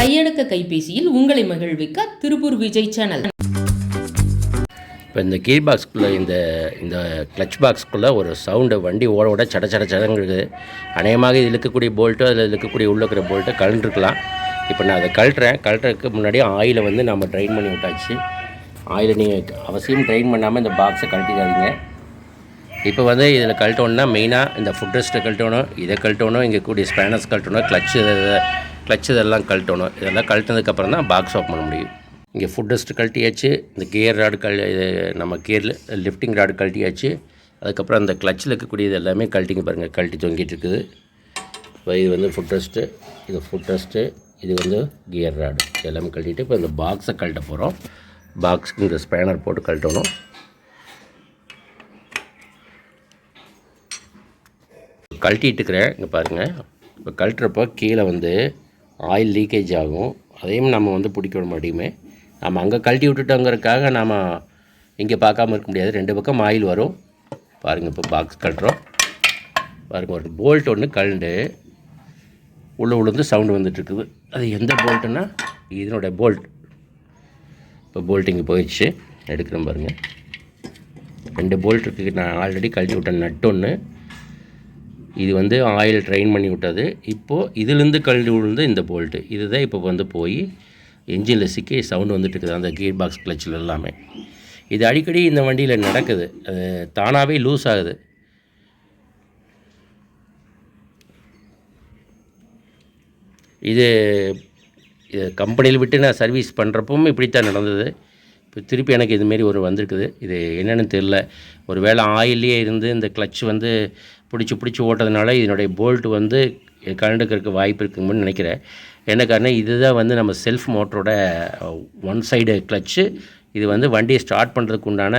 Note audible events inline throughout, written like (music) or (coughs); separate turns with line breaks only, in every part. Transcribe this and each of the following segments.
கையடக்க கைபேசியில் உங்களை மகிழ்விக்க திருப்பூர் விஜய் சேனல்.
இப்போ இந்த கீர் பாக்ஸ்குள்ளே இந்த இந்த கிளச் பாக்ஸ்க்குள்ளே ஒரு சவுண்டு வண்டி ஓட ஓட சட சட சடங்குது அநேகமாக இதில் இருக்கக்கூடிய போல்ட்டு அதில் இருக்கக்கூடிய உள்ள இருக்கிற போல்ட்டோ கழண்டுருக்கலாம் இப்போ நான் அதை கழட்டுறேன். கழட்டுறதுக்கு முன்னாடி ஆயிலை வந்து நம்ம ட்ரைன் பண்ணி விட்டாச்சு. ஆயிலை நீங்கள் அவசியம் ட்ரைன் பண்ணாமல் இந்த பாக்ஸை கழட்டிக்காதீங்க இப்போ வந்து இதில் கழட்டோன்னா மெயினாக இந்த ஃபுட் ரெஸ்ட்டை கழட்டணும் இதை கழட்டணும் இங்கே கூடிய ஸ்பேனர்ஸ் கழட்டணும் கிளச் கிளச் இதெல்லாம் கழட்டணும் இதெல்லாம் கழட்டினதுக்கப்புறம் தான் பாக்ஸ் ஓப்பன் பண்ண முடியும். இங்கே ஃபுட் ரெஸ்ட் கழட்டியாச்சு இந்த கியர் ராடு கழ இது நம்ம கியரில் லிஃப்டிங் ராடு கழட்டியாச்சு அதுக்கப்புறம் அந்த கிளச்சில் இருக்கக்கூடியது எல்லாமே கழட்டிங்க பாருங்கள் கழட்டி தொங்கிட்டு இருக்குது. இப்போ இது வந்து ஃபுட் ரெஸ்ட்டு இது ஃபுட் ரெஸ்ட்டு இது வந்து கியர் ராடு எல்லாமே கழட்டிட்டு இப்போ இந்த பாக்ஸை கழட்ட போகிறோம் பாக்ஸுக்கு இந்த ஸ்பேனர் போட்டு கழட்டணும். கழட்டிட்டு இருக்கிறேன் இங்கே பாருங்கள் இப்போ கழட்டுறப்போ கீழே வந்து ஆயில் லீக்கேஜ் ஆகும். அதையும் நம்ம வந்து பிடிக்க மாட்டேங்குமே நம்ம அங்கே கழட்டி விட்டுட்டோங்கிறதுக்காக நாம் இங்கே பார்க்காம இருக்க முடியாது. ரெண்டு பக்கம் ஆயில் வரும். பாருங்கள் இப்போ பாக்ஸ் கழட்டுறோம். பாருங்கள் ஒரு போல்ட் ஒன்று கழண்டு உள்ளே உளுந்து சவுண்டு வந்துட்டுருக்குது. அது எந்த போல்ட்டுன்னா இதனுடைய போல்ட் இப்போ போல்ட் இங்கே போயிடுச்சு. எடுக்கிறேன் பாருங்கள் ரெண்டு போல்ட் இருக்குது நான் ஆல்ரெடி கழட்டி விட்டேன் நட்டு ஒன்று இது வந்து ஆயில் ட்ரெயின் பண்ணி விட்டது. இப்போது இதுலேருந்து கழட்டி விழுந்து இந்த போல்ட்டு இதுதான் இப்போ வந்து போய் என்ஜினில் சிக்கி சவுண்டு வந்துட்டு இருக்குது. அந்த கீர் பாக்ஸ் கிளச்சில் எல்லாமே. இது அடிக்கடி இந்த வண்டியில் நடக்குது. அது தானாகவே லூஸ் ஆகுது. இது இது கம்பெனியில் விட்டு நான் சர்வீஸ் பண்ணுறப்பவும் இப்படித்தான் நடந்தது. இப்போ திருப்பி எனக்கு இதுமாரி ஒரு வந்திருக்குது. இது என்னென்னு தெரில ஒரு வேளை ஆயிலே இருந்து இந்த கிளச் வந்து பிடிச்சி பிடிச்சி ஓட்டுறதுனால இதனுடைய போல்ட் வந்து கலண்டுக்கிறதுக்கு வாய்ப்பு இருக்குங்கன்னு நினைக்கிறேன். என்ன காரணம்? இதுதான் வந்து நம்ம செல்ஃப் மோட்டரோட ஒன் சைடு கிளச்சு இது வந்து வண்டியை ஸ்டார்ட் பண்ணுறதுக்கு உண்டான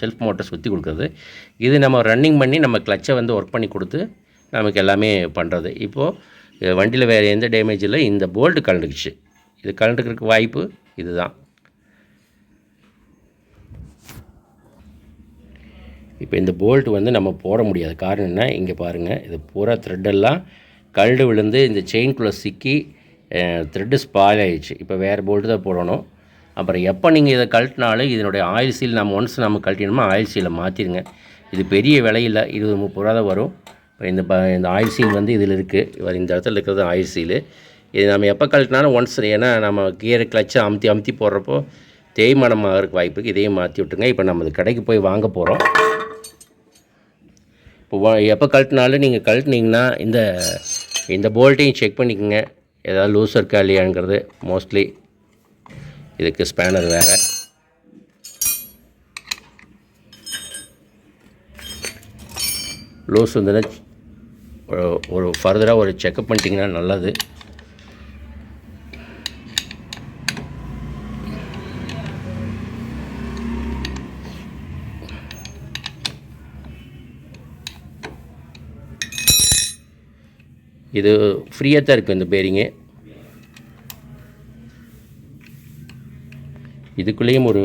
செல்ஃப் மோட்டர் சுற்றி கொடுக்குறது. இது நம்ம ரன்னிங் பண்ணி நம்ம கிளச்சை வந்து ஒர்க் பண்ணி கொடுத்து நமக்கு எல்லாமே பண்ணுறது இப்போது வண்டியில் வேறு எந்த டேமேஜ் இல்லை இந்த போல்ட்டு கலண்டுக்குச்சு இது கலண்டுக்கிறதுக்கு வாய்ப்பு இதுதான். இப்போ இந்த போல்ட் வந்து நம்ம போட முடியாது. காரணம் என்ன? இங்கே பாருங்கள் இது பூரா த்ரெட்டெல்லாம் கல்டு விழுந்து இந்த செயின்குள்ளே சிக்கி த்ரெட்டு ஸ்பாயில் ஆகிடுச்சு இப்போ வேறு போல்ட்டு தான் போடணும். அப்புறம் எப்போ நீங்கள் இதை கழட்டினாலும் இதனுடைய ஆயில் சீல் நம்ம ஒன்ஸ் நம்ம கழட்டினோமா ஆயில் சீலை மாற்றிடுங்க இது பெரிய விலையில் இருபது முப்பது ரூபா தான் வரும். இப்போ இந்த ப இந்த ஆயில் சீல் வந்து இதில் இருக்குது இந்த இடத்துல இருக்கிறது ஆயில் சீலு இது நம்ம எப்போ கழட்டினாலும் ஒன்ஸ் ஏன்னா நம்ம கியர் கிளச்சை அமுத்தி அமுத்தி போடுறப்போ தேய்மானம் இருக்க வாய்ப்பு இருக்குது இதையும் மாற்றி விட்டுருங்க. இப்போ நம்ம இது கடைக்கு போய் வாங்க போகிறோம் இப்போ எப்போ கழட்டினாலும் நீங்கள் கழட்டினீங்கன்னா இந்த இந்த போல்ட்டையும் செக் பண்ணிக்கோங்க. ஏதாவது லூஸ் இருக்கா இல்லையாங்கிறது மோஸ்ட்லி இதுக்கு ஸ்பேனர் வேறு. லூஸ் வந்துன்னா ஒரு- ஒரு ஃபர்தராக ஒரு செக்கப் பண்ணிட்டீங்கன்னா நல்லது. இது ஃப்ரீயாக தான் இருக்குது இந்த பேரிங்கு இதுக்குள்ளேயும் ஒரு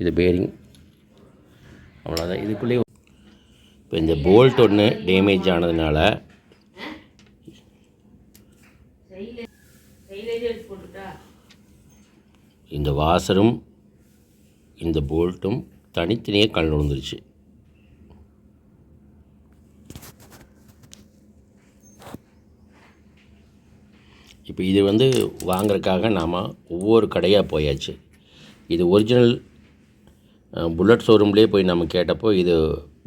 இது பேரிங் அவ்வளோதான் இதுக்குள்ளேயே இப்போ இந்த போல்ட் ஒன்று டேமேஜ் ஆனதுனால இந்த வாசரும் இந்த போல்ட்டும் தனித்தனியாக கல் விழுந்துருச்சு இப்போ இது வந்து வாங்குறதுக்காக நாம் ஒவ்வொரு கடையாக போயாச்சு. இது ஒரிஜினல் புல்லட் ஷோரூம்லேயே போய் நம்ம கேட்டப்போ இது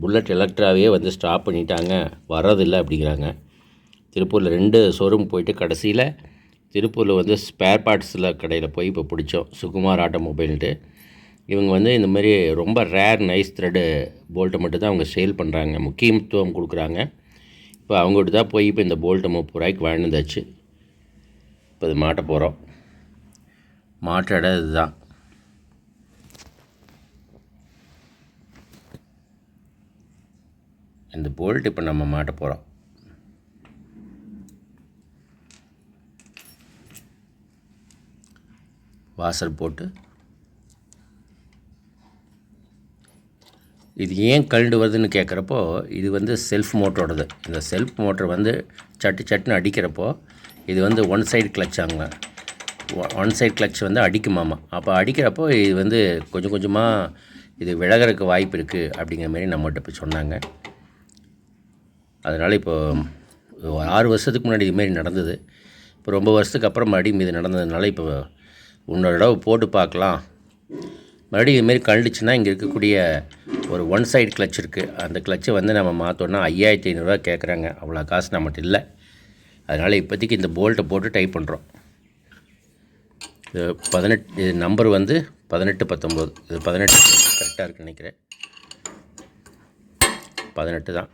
புல்லட் எலக்ட்ராவே வந்து ஸ்டாப் பண்ணிட்டாங்க வர்றதில்லை அப்படிங்கிறாங்க. திருப்பூரில் ரெண்டு ஷோரூம் போயிட்டு கடைசியில் திருப்பூரில் வந்து ஸ்பேர் பார்ட்ஸில் கடையில் போய் இப்போ பிடிச்சோம். சுகுமார் ஆட்டோமொபைல்ட்டு இவங்க வந்து இந்த மாதிரி ரொம்ப ரேர் நைஸ் த்ரெட்டு போல்ட்டை மட்டும் தான் அவங்க சேல் பண்ணுறாங்க முக்கியத்துவம் கொடுக்குறாங்க. இப்போ அவங்ககிட்ட தான் போய் இப்போ இந்த போல்ட்டை முப்பது ரூபாய்க்கு வாழ்ந்தாச்சு இப்போ இது மாட்ட போகிறோம் மாற்ற இடம் இதுதான். இந்த போல்ட் இப்போ நம்ம மாட்ட போகிறோம் வாசல் போட்டு இது ஏன் கழண்டு வருதுன்னு கேட்குறப்போ இது வந்து செல்ஃப் மோட்டரோடது இந்த செல்ஃப் மோட்டர் வந்து சட்டு சட்டுன்னு அடிக்கிறப்போ இது வந்து ஒன் சைடு கிளச்சாங்க ஒன் சைடு கிளச் வந்து அடிக்குமாமா. அப்போ அடிக்கிறப்போ இது வந்து கொஞ்சம் கொஞ்சமாக இது விலகறதுக்கு வாய்ப்பு இருக்குது அப்படிங்கிற மாதிரி நம்மகிட்ட இப்போ சொன்னாங்க. அதனால் இப்போ ஆறு வருஷத்துக்கு முன்னாடி இதுமாரி நடந்தது. இப்போ ரொம்ப வருஷத்துக்கு அப்புறம் மறுபடியும் இது நடந்ததுனால இப்போ இன்னொரு தடவை போட்டு பார்க்கலாம். மறுபடியும் இதுமாரி கழண்டுச்சுன்னா இங்கே இருக்கக்கூடிய ஒரு ஒன் சைடு கிளச் இருக்குது அந்த கிளச்சை வந்து நம்ம மாற்றோன்னா ஐயாயிரத்தி ஐநூறுரூவா கேட்குறாங்க அவ்வளோ காசு நம்மகிட்ட இல்லை. அதனால் இப்போதைக்கு இந்த போல்ட்டை போட்டு டைப் பண்ணுறோம் இது பதினெட்டு இது நம்பர் வந்து பதினெட்டு பத்தொம்போது. இது பதினெட்டு. கரெக்டாக இருக்குன்னு நினைக்கிறேன். பதினெட்டு தான்.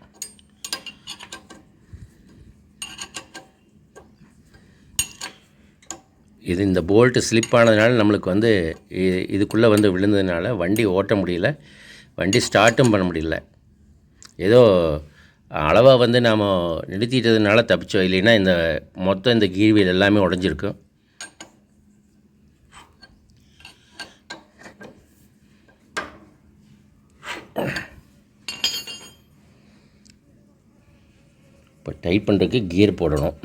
இது இந்த போல்ட்டு ஸ்லிப் ஆனதுனால நம்மளுக்கு வந்து இதுக்குள்ளே வந்து விழுந்ததுனால வண்டி ஓட்ட முடியல. வண்டி ஸ்டார்ட்டும் பண்ண முடியல. ஏதோ அளவாக வந்து நாம் நிறுத்திட்டதுனால தப்பிச்சோம் இல்லைன்னா இந்த மொத்தம் இந்த கீழ்வியல் எல்லாமே உடஞ்சிருக்கும். இப்போ டைட் பண்ணுறதுக்கு கியர் போடணும்.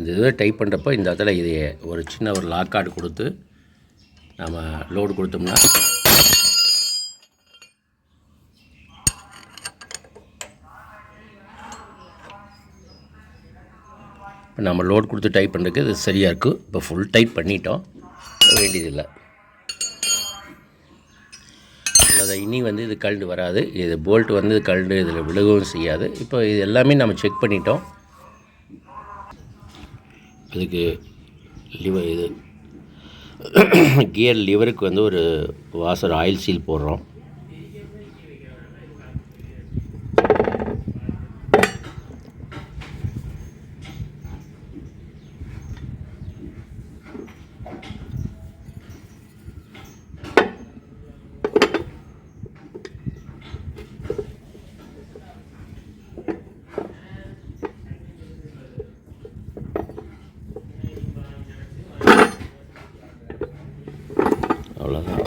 அந்த இதை டைப் பண்ணுறப்போ இந்த இடத்துல இது ஒரு சின்ன ஒரு லாக் கார்டு கொடுத்து நம்ம லோடு கொடுத்தோம்னா இப்போ நம்ம லோட் கொடுத்து டைப் பண்ணுறதுக்கு இது சரியாக இருக்கும் இப்போ ஃபுல் டைப் பண்ணிட்டோம். வேண்டியதில்லை. அதை இனி வந்து இது கல்டு வராது. இது போல்ட் வந்து இது கழண்டு இதில் விழுகவும் செய்யாது. இப்போ இது எல்லாமே நம்ம செக் பண்ணிட்டோம். அதுக்கு லிவர் இது. (coughs) கியர் லிவருக்கு வந்து ஒரு வாசர் ஆயில் சீல் போடுறோம் அவ்வளோதான்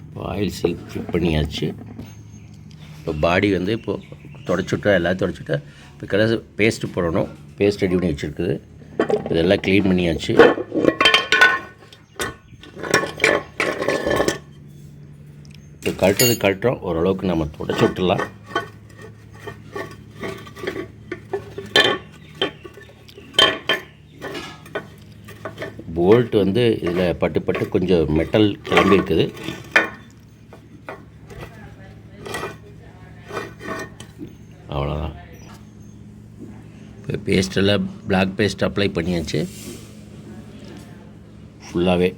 இப்போ ஆயில் சீல் ஃபிட் பண்ணியாச்சு. இப்போ பாடி வந்து இப்போது தொடச்சுட்டா எல்லாம் தொடச்சுட்டா இப்போ கலர் பேஸ்ட்டு போடணும். பேஸ்ட் ரெடி பண்ணி வச்சுருக்குது. இதெல்லாம் க்ளீன் பண்ணியாச்சு. இப்போ கழட்டுறது கழட்டுறோம். ஓரளவுக்கு நம்ம தொடச்சி விட்டுலாம் போல்ட் வந்து இதில் பட்டு பட்டு கொஞ்சம் மெட்டல் கிளம்பி இருக்குது அவ்வளோதான் இப்போ பேஸ்டெல்லாம் பிளாக் பேஸ்ட் அப்ளை பண்ணியாச்சு. ஃபுல்லாகவே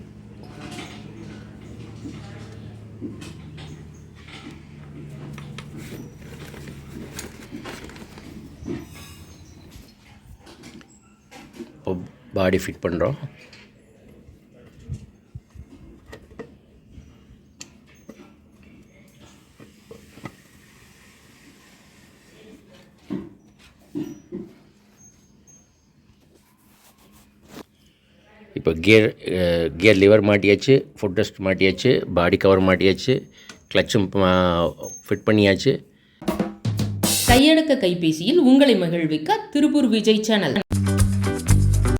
இப்போ பாடி ஃபிட் பண்ணுறோம் இப்போ கியர் கியர் லிவர் மாட்டியாச்சு ஃபுட் டெஸ்ட் மாட்டியாச்சு பாடி கவர் மாட்டியாச்சு கிளச்சும் ஃபிட் பண்ணியாச்சு.
கையடக்க கைபேசியில் உங்களை மகிழ்விக்க திருப்பூர் விஜய் சேனல்.